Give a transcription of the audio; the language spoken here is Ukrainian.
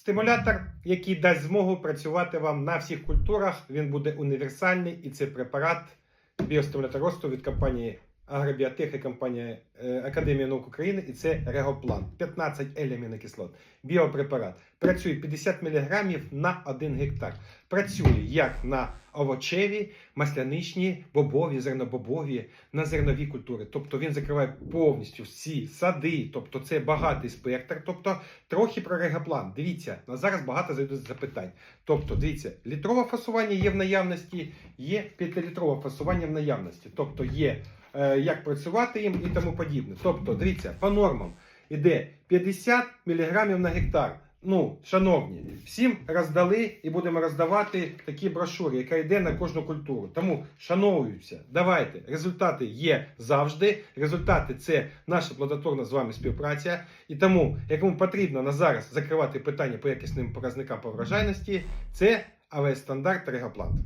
Стимулятор, який дасть змогу працювати вам на всіх культурах, він буде універсальний і це препарат біостимулятор росту від компанії Агробіотех і компанії Академія наук України, і це Регоплан. 15 елімінокислот. Біопрепарат. Працює 50 мг на 1 гектар. Працює як на овочеві, масляничні, бобові, зернобобові, на зернові культури. Тобто він закриває повністю всі сади, тобто це багатий спектр. Тобто трохи про регоплан. Дивіться, на зараз багато зайдуть запитань. Тобто, дивіться, літрове фасування є в наявності, є 5-літрове фасування в наявності. Тобто є е, як працювати їм і тому подібне. Тобто, дивіться, по нормам іде 50 мг на гектар. Ну, шановні, всім роздали і будемо роздавати такі брошури, яка йде на кожну культуру. Тому шановуюся, давайте. Результати є завжди. Результати це наша плодотворна з вами співпраця. І тому, як вам потрібно на зараз закривати питання по якісним показникам по врожайності, це АВС стандарт Регоплант.